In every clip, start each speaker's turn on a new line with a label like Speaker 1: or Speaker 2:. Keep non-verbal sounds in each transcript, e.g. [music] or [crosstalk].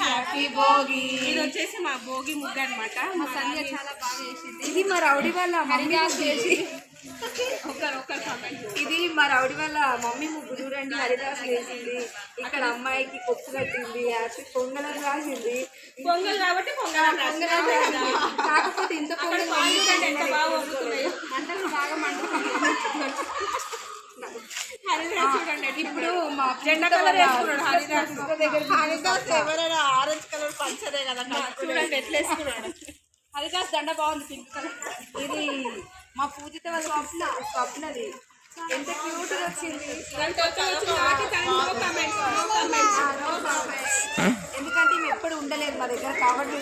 Speaker 1: Happy Bhogi
Speaker 2: ఇది వచ్చేసి మా భోగి ముగ్గు అనమాట మా సంధ్య చాలా బాగా వేసింది
Speaker 1: ఇది మా రౌడీ వాళ్ళ మమ్మీ చేసి ఇది మా రౌడీ వాళ్ళ మమ్మీ ముగ్గు చూడండి హరిదాస్ వేసింది. ఇక్కడ అమ్మాయికి కొప్పు కట్టింది పొంగల్ రాసింది.
Speaker 2: పొంగల్ కాబట్టి పొంగల్.
Speaker 1: కాకపోతే ఇంత పొంగల్
Speaker 2: ఎంత బాగా వండుతున్నాయో.
Speaker 1: మంటలు బాగా మండుతున్నాయి.
Speaker 2: హరిదాస్ చూడండి.
Speaker 1: ఇప్పుడు మా
Speaker 2: జెండా కలర్ వేసుకున్నాడు. హరిదాస్
Speaker 3: ఎవరైనా ఆరెంజ్ కలర్ పంచరే కదా
Speaker 2: చూడండి ఎట్లా వేసుకున్నాడు. హరిదాస్ దండ బాగుంది పింక్ కలర్
Speaker 1: ఇది మా పూజిత వాళ్ళ స్వప్న స్వప్నది. ఎంత క్యూట్గా వచ్చింది. ఎందుకంటే మేము ఎప్పుడు ఉండలేదు మా దగ్గర కాబట్టి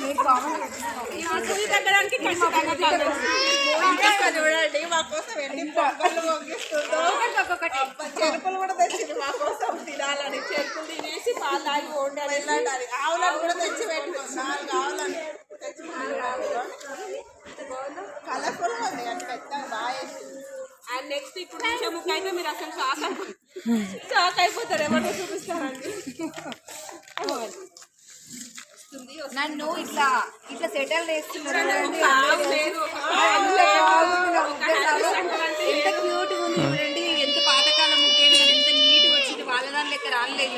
Speaker 3: చూడండి మా కోసం ఎన్ని చెరుకులు కూడా తెచ్చింది మా కోసం. తినాలని
Speaker 2: చెరుకులు తినేసి పాలు తాగి వండాలి
Speaker 3: వెళ్ళాలి ఆవులను కూడా తెచ్చి పెట్టుకుంది నాలుగు ఆవులను తెచ్చి కలర్ఫుల్ ఉంది అది పెద్ద బాగా
Speaker 2: అండ్ నెక్స్ట్ ఇప్పుడు ముక్క అయితే మీరు అసలు షాక్ అయిపోతారు షాక్ అయిపోతారు. ఎవరిని చూపిస్తారండి
Speaker 1: నన్ను ఇట్లా ఇట్లా సెటిల్ చేస్తున్నారు ఎంత క్యూట్ ఉంది చూడండి. ఎంత పాతకాలం ముగ్గేది ఎంత నీట్ వచ్చింది. వాళ్ళ దాని లెక్క రాలేదు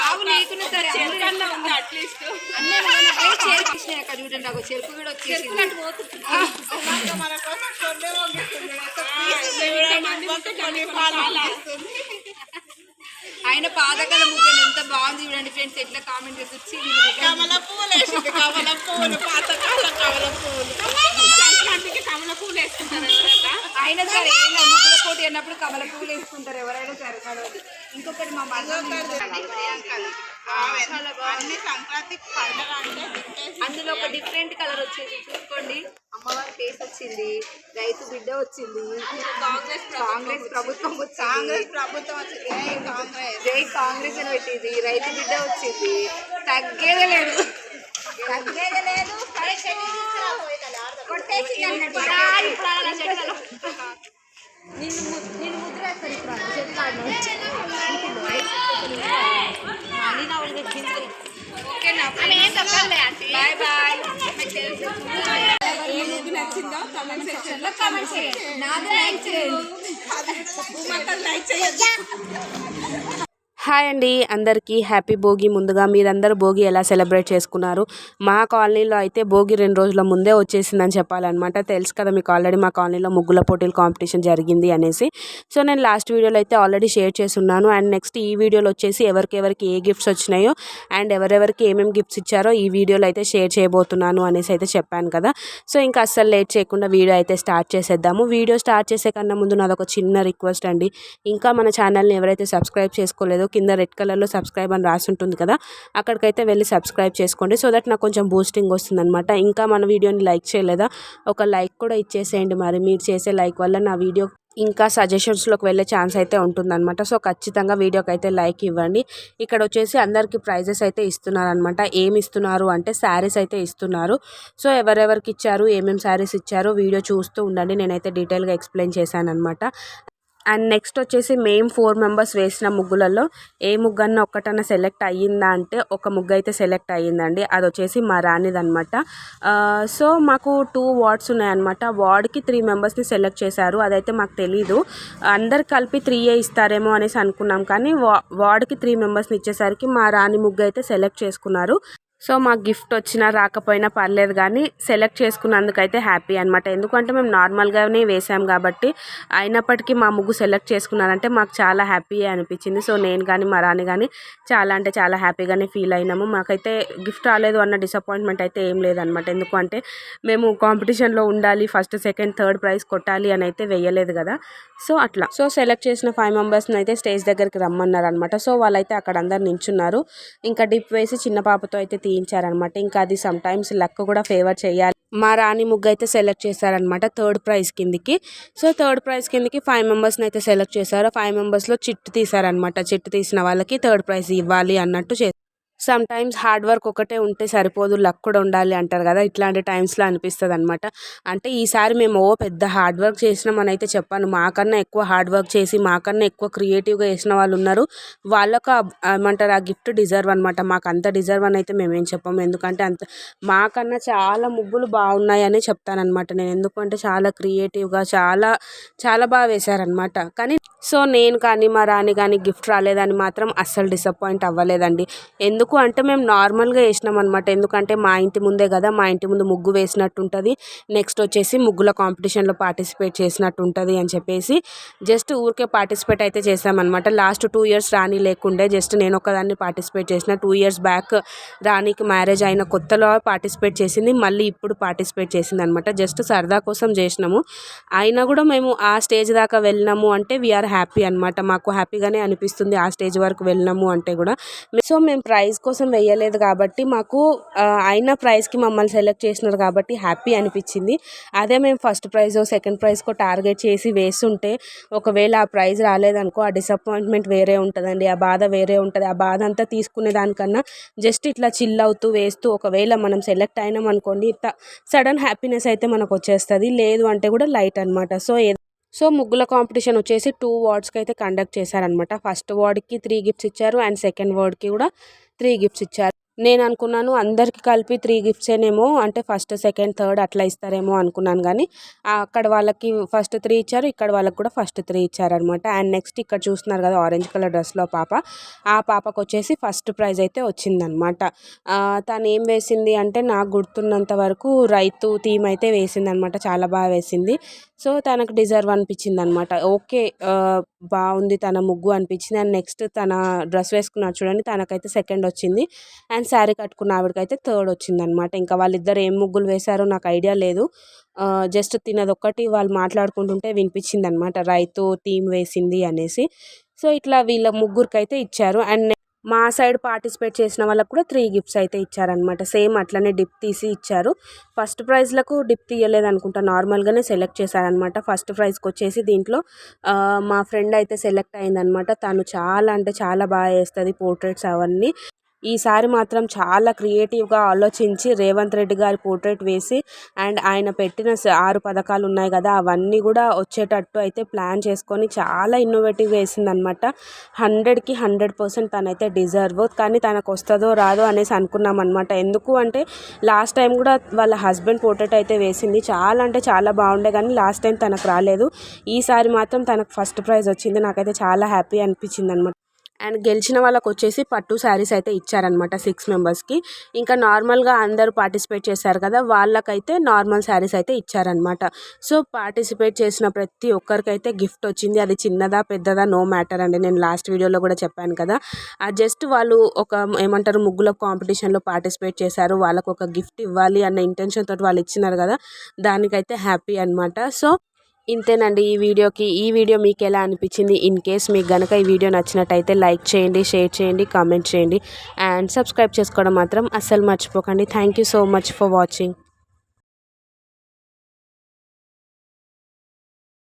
Speaker 1: ఆవు లేకున్నా సరే
Speaker 2: అట్లీస్ట్
Speaker 1: అక్కడ చూడండి నాకు చెరుకు కూడా వచ్చేసి ఆయన పాతకాలం ముగ్గు ఫ్రెండ్స్ ఎట్లా కామెంట్ చేసి వచ్చి వీళ్ళ దగ్గర
Speaker 3: కమల పువ్వులు వేసింది కమల పువ్వులు పాతకాలం కమల పువ్వులు
Speaker 2: సంక్రాంతికి [laughs] కమల పూలు వేసుకుంటారు ఎవరైనా?
Speaker 1: అయినా సరే ఏం కాదు, ముగ్గుల పోటీ అన్నప్పుడు కమల పువ్వులు వేసుకుంటారు ఎవరైనా సరే. ఇంకొకటి మా
Speaker 3: అన్ని సంక్రాంతి పండుగ అంటే
Speaker 1: అందులో ఒక డిఫరెంట్ కలర్ వచ్చేసి చూసుకోండి. అమ్మవారి ఫేస్ వచ్చింది రైతు బిడ్డ వచ్చింది
Speaker 2: కాంగ్రెస్
Speaker 1: కాంగ్రెస్ ప్రభుత్వం వచ్చింది.
Speaker 3: కాంగ్రెస్ ప్రభుత్వం వచ్చింది. ఏ కాంగ్రెస్.
Speaker 1: జై కాంగ్రెస్ అని పెట్టింది రైతు బిడ్డ వచ్చింది. తగ్గేదే లేదు. తగ్గేదే లేదు. నిన్ను నిన్ను ముద్ర వేస్తారు ఇప్పుడు. ఓకేనా బాయ్ బాయ్
Speaker 2: ఏ ముగ్గు నచ్చిందో కమెంట్ సెక్షన్లో
Speaker 1: కామెంట్ చేయండి నాది లైక్ చేయండి
Speaker 2: లైక్ చేయొద్దు
Speaker 4: హాయ్ అండి. అందరికీ హ్యాపీ భోగి. ముందుగా మీరందరూ భోగి ఎలా సెలబ్రేట్ చేసుకున్నారు? మా కాలనీలో అయితే భోగి రెండు రోజుల ముందే వచ్చేసిందని చెప్పాలన్నమాట. తెలుసు కదా మీకు ఆల్రెడీ మా కాలనీలో ముగ్గుల పోటీలు కాంపిటీషన్ జరిగింది అనేసి. సో నేను లాస్ట్ వీడియోలో అయితే ఆల్రెడీ షేర్ చేస్తున్నాను అండ్ నెక్స్ట్ ఈ వీడియోలో వచ్చేసి ఎవరికెవరికి ఏ గిఫ్ట్స్ వచ్చినాయో అండ్ ఎవరెవరికి ఏమేమి గిఫ్ట్స్ ఇచ్చారో ఈ వీడియోలో అయితే షేర్ చేయబోతున్నాను అనేసి అయితే చెప్పాను కదా. సో ఇంకా అస్సలు లేట్ చేయకుండా వీడియో అయితే స్టార్ట్ చేసేద్దాము. వీడియో స్టార్ట్ చేసే కన్నా ముందు నాదొక చిన్న రిక్వెస్ట్ అండి. ఇంకా మన ఛానల్ని ఎవరైతే సబ్స్క్రైబ్ చేసుకోలేదో కింద రెడ్ కలర్లో సబ్స్క్రైబ్ అని రాసి ఉంటుంది కదా అక్కడికైతే వెళ్ళి సబ్స్క్రైబ్ చేసుకోండి. సో దట్ నాకు కొంచెం బూస్టింగ్ వస్తుందనమాట ఇంకా మన వీడియోని లైక్ చేయలేదా? ఒక లైక్ కూడా ఇచ్చేసేయండి మరి. మీరు చేసే లైక్ వల్ల నా వీడియో ఇంకా సజెషన్స్లోకి వెళ్ళే ఛాన్స్ అయితే ఉంటుందన్నమాట. సో ఖచ్చితంగా వీడియోకి అయితే లైక్ ఇవ్వండి. ఇక్కడ వచ్చేసి అందరికీ ప్రైజెస్ అయితే ఇస్తున్నారు అనమాట ఏమి ఇస్తున్నారు అంటే శారీస్ అయితే ఇస్తున్నారు. సో ఎవరెవరికి ఇచ్చారు ఏమేమి శారీస్ ఇచ్చారో వీడియో చూస్తూ ఉండండి. నేనైతే డీటెయిల్గా ఎక్స్ప్లెయిన్ చేశాను అనమాట అండ్ నెక్స్ట్ వచ్చేసి మేము ఫోర్ మెంబర్స్ వేసిన ముగ్గులలో ఏ ముగ్గు అన్న ఒక్కటన్నా సెలెక్ట్ అయ్యిందా అంటే ఒక ముగ్గు అయితే సెలెక్ట్ అయ్యిందండి. అది వచ్చేసి మా రాణిదనమాట సో మాకు టూ వార్డ్స్ ఉన్నాయన్నమాట. వార్డ్కి త్రీ మెంబర్స్ని సెలెక్ట్ చేశారు. అదైతే మాకు తెలీదు. అందరు కలిపి త్రీ ఏ ఇస్తారేమో అనేసి అనుకున్నాం కానీ వా వార్డ్కి త్రీ మెంబర్స్ని ఇచ్చేసరికి మా రాణి ముగ్గు అయితే సెలెక్ట్ చేసుకున్నారు. సో మాకు గిఫ్ట్ వచ్చినా రాకపోయినా పర్లేదు కానీ సెలెక్ట్ చేసుకున్నందుకైతే హ్యాపీ అనమాట ఎందుకంటే మేము నార్మల్గానే వేసాం కాబట్టి అయినప్పటికీ మా ముగ్గు సెలెక్ట్ చేసుకున్నారంటే మాకు చాలా హ్యాపీ అనిపించింది. సో నేను కానీ మా రాని కానీ చాలా అంటే చాలా హ్యాపీగానే ఫీల్ అయినాము. మాకైతే గిఫ్ట్ రాలేదు అన్న డిసప్పాయింట్మెంట్ అయితే ఏం లేదనమాట ఎందుకంటే మేము కాంపిటీషన్లో ఉండాలి ఫస్ట్ సెకండ్ థర్డ్ ప్రైజ్ కొట్టాలి అని అయితే వేయలేదు కదా. సో అట్లా. సో సెలెక్ట్ చేసిన ఫైవ్ మెంబర్స్ని అయితే స్టేజ్ దగ్గరికి రమ్మన్నారు అనమాట సో వాళ్ళైతే అక్కడ అందరు నించున్నారు. ఇంకా డిప్ వేసి చిన్న పాపతో అయితే తీయించారనమాట ఇంకా అది సమ్టైమ్స్ లక్ కూడా ఫేవర్ చేయాలి. మా రాణి ముగ్గు అయితే సెలెక్ట్ చేశారనమాట థర్డ్ ప్రైజ్ కిందికి. సో థర్డ్ ప్రైజ్ కిందకి ఫైవ్ మెంబర్స్ని అయితే సెలెక్ట్ చేశారు. ఫైవ్ మెంబర్స్లో చిట్టు తీశారనమాట చిట్టు తీసిన వాళ్ళకి థర్డ్ ప్రైజ్ ఇవ్వాలి అన్నట్టు చే సమ్ టైమ్స్ హార్డ్ వర్క్ ఒకటే ఉంటే సరిపోదు లక్ కూడా ఉండాలి అంటారు కదా ఇట్లాంటి టైమ్స్లో అనిపిస్తుంది అనమాట అంటే ఈసారి మేము ఓ పెద్ద హార్డ్ వర్క్ చేసినామని అయితే చెప్పాను. మాకన్నా ఎక్కువ హార్డ్ వర్క్ చేసి మాకన్నా ఎక్కువ క్రియేటివ్గా చేసిన వాళ్ళు ఉన్నారు. వాళ్ళకు ఏమంటారు ఆ గిఫ్ట్ డిజర్వ్ అనమాట మాకు అంత డిజర్వ్ అని అయితే మేమేం చెప్పాము ఎందుకంటే అంత మాకన్నా చాలా ముగ్గులు బాగున్నాయని చెప్తానమాట నేను ఎందుకంటే చాలా క్రియేటివ్గా చాలా చాలా బాగా వేశారనమాట కానీ సో నేను కానీ మా రాణి కానీ గిఫ్ట్ రాలేదని మాత్రం అస్సలు డిసప్పాయింట్ అవ్వలేదండి. ఎందుకు అంటే మేము నార్మల్గా వేసినాం అనమాట ఎందుకంటే మా ఇంటి ముందే కదా మా ఇంటి ముందు ముగ్గు వేసినట్టు ఉంటుంది నెక్స్ట్ వచ్చేసి ముగ్గుల కాంపిటీషన్లో పార్టిసిపేట్ చేసినట్టు ఉంటుంది అని చెప్పేసి జస్ట్ ఊరికే పార్టిసిపేట్ అయితే చేసామన్నమాట. లాస్ట్ టూ ఇయర్స్ రాణి లేకుండే జస్ట్ నేను ఒకదాన్ని పార్టిసిపేట్ చేసిన. టూ ఇయర్స్ బ్యాక్ రాణికి మ్యారేజ్ అయిన కొత్తలో పార్టిసిపేట్ చేసింది. మళ్ళీ ఇప్పుడు పార్టిసిపేట్ చేసింది అనమాట జస్ట్ సరదా కోసం చేసినాము. అయినా కూడా మేము ఆ స్టేజ్ దాకా వెళ్ళినాము అంటే వీఆర్ హ్యాపీ అనమాట మాకు హ్యాపీగానే అనిపిస్తుంది ఆ స్టేజ్ వరకు వెళ్ళినాము అంటే కూడా. సో మేము ప్రైజ్ కోసం వెయ్యలేదు కాబట్టి మాకు అయినా అయిన ప్రైజ్కి మమ్మల్ని సెలెక్ట్ చేసినారు కాబట్టి హ్యాపీ అనిపించింది. అదే మేము ఫస్ట్ ప్రైజ్ సెకండ్ ప్రైజ్కో టార్గెట్ చేసి వేస్తుంటే ఒకవేళ ఆ ప్రైజ్ రాలేదనుకో ఆ డిసప్పాయింట్మెంట్ వేరే ఉంటుందండి. ఆ బాధ వేరే ఉంటుంది. ఆ బాధ అంతా తీసుకునే దానికన్నా జస్ట్ ఇట్లా చిల్ అవుతూ వేస్తూ ఒకవేళ మనం సెలెక్ట్ అయినాం అనుకోండి ఇట్లా సడన్ హ్యాపీనెస్ అయితే మనకు వచ్చేస్తుంది. లేదు అంటే కూడా లైట్ అనమాట సో సో ముగ్గుల కాంపిటీషన్ వచ్చేసి టూ వార్డ్స్కి అయితే కండక్ట్ చేశారనమాట ఫస్ట్ వార్డ్కి త్రీ గిఫ్ట్స్ ఇచ్చారు అండ్ సెకండ్ వార్డ్కి కూడా త్రీ గిఫ్ట్స్ ఇచ్చారు. నేను అనుకున్నాను అందరికి కలిపి త్రీ గిఫ్ట్సేనేమో అంటే ఫస్ట్ సెకండ్ థర్డ్ అట్లా ఇస్తారేమో అనుకున్నాను కానీ అక్కడ వాళ్ళకి ఫస్ట్ త్రీ ఇచ్చారు ఇక్కడ వాళ్ళకి కూడా ఫస్ట్ త్రీ ఇచ్చారనమాట అండ్ నెక్స్ట్ ఇక్కడ చూస్తున్నారు కదా ఆరెంజ్ కలర్ డ్రెస్లో పాప. ఆ పాపకు వచ్చేసి ఫస్ట్ ప్రైజ్ అయితే వచ్చిందనమాట తను ఏం వేసింది అంటే నాకు గుర్తున్నంత వరకు రైతు థీమ్ అయితే వేసింది అనమాట చాలా బాగా వేసింది. సో తనకు డిజర్వ్ అనిపించింది అనమాట ఓకే బాగుంది తన ముగ్గు అనిపించింది. అండ్ నెక్స్ట్ తన డ్రెస్ వేసుకున్నారు చూడండి తనకైతే సెకండ్ వచ్చింది. అండ్ శారీ కట్టుకున్న ఆవిడకైతే థర్డ్ వచ్చింది అనమాట ఇంకా వాళ్ళిద్దరు ఏం ముగ్గులు వేశారో నాకు ఐడియా లేదు. జస్ట్ తినది ఒక్కటి వాళ్ళు మాట్లాడుకుంటుంటే వినిపించింది అనమాట రైతు థీమ్ వేసింది అనేసి. సో ఇట్లా వీళ్ళ ముగ్గురికైతే ఇచ్చారు. అండ్ మా సైడ్ పార్టిసిపేట్ చేసిన వాళ్ళకు కూడా త్రీ గిఫ్ట్స్ అయితే ఇచ్చారనమాట సేమ్ అట్లనే డిప్ తీసి ఇచ్చారు. ఫస్ట్ ప్రైజ్లకు డిప్ తీయలేదు అనుకుంటా. నార్మల్గానే సెలెక్ట్ చేశారనమాట ఫస్ట్ ప్రైజ్కి వచ్చేసి దీంట్లో మా ఫ్రెండ్ అయితే సెలెక్ట్ అయిందనమాట తను చాలా అంటే చాలా బాగా వేస్తుంది పోర్ట్రేట్స్ అవన్నీ. ఈసారి మాత్రం చాలా క్రియేటివ్గా ఆలోచించి రేవంత్ రెడ్డి గారి పోర్ట్రేట్ వేసి అండ్ ఆయన పెట్టిన స- ఆరు పథకాలు ఉన్నాయి కదా అవన్నీ కూడా వచ్చేటట్టు అయితే ప్లాన్ చేసుకొని చాలా ఇన్నోవేటివ్గా వేసిందనమాట హండ్రెడ్కి హండ్రెడ్ పర్సెంట్ తనైతే డిజర్వ్ కానీ తనకు వస్తుందో రాదో అనేసి అనుకున్నాం అనమాట ఎందుకు అంటే లాస్ట్ టైం కూడా వాళ్ళ హస్బెండ్ పోర్ట్రేట్ అయితే వేసింది. చాలా అంటే చాలా బాగుండే కానీ లాస్ట్ టైం తనకు రాలేదు. ఈసారి మాత్రం తనకు ఫస్ట్ ప్రైజ్ వచ్చింది. నాకైతే చాలా హ్యాపీ అనిపించింది అనమాట అండ్ గెలిచిన వాళ్ళకి వచ్చేసి పట్టు శారీస్ అయితే ఇచ్చారనమాట సిక్స్ మెంబర్స్కి. ఇంకా నార్మల్గా అందరూ పార్టిసిపేట్ చేశారు కదా వాళ్ళకైతే నార్మల్ శారీస్ అయితే ఇచ్చారనమాట సో పార్టిసిపేట్ చేసిన ప్రతి ఒక్కరికైతే గిఫ్ట్ వచ్చింది. అది చిన్నదా పెద్దదా నో మ్యాటర్ అండి. నేను లాస్ట్ వీడియోలో కూడా చెప్పాను కదా. ఆ జస్ట్ వాళ్ళు ఒక ఏమంటారు ముగ్గుల కాంపిటీషన్లో పార్టిసిపేట్ చేశారు. వాళ్ళకు ఒక గిఫ్ట్ ఇవ్వాలి అన్న ఇంటెన్షన్ తోటి వాళ్ళు ఇచ్చినారు కదా దానికైతే హ్యాపీ అనమాట సో ఇంతేనండి ఈ వీడియోకి ఈ వీడియో మీకు ఎలా అనిపించింది? ఇన్ కేస్ మీకు గనక ఈ వీడియో నచ్చినట్టయితే లైక్ చేయండి షేర్ చేయండి కామెంట్ చేయండి. అండ్ సబ్స్క్రైబ్ చేసుకోవడం మాత్రం అస్సలు మర్చిపోకండి. Thank you so much for watching.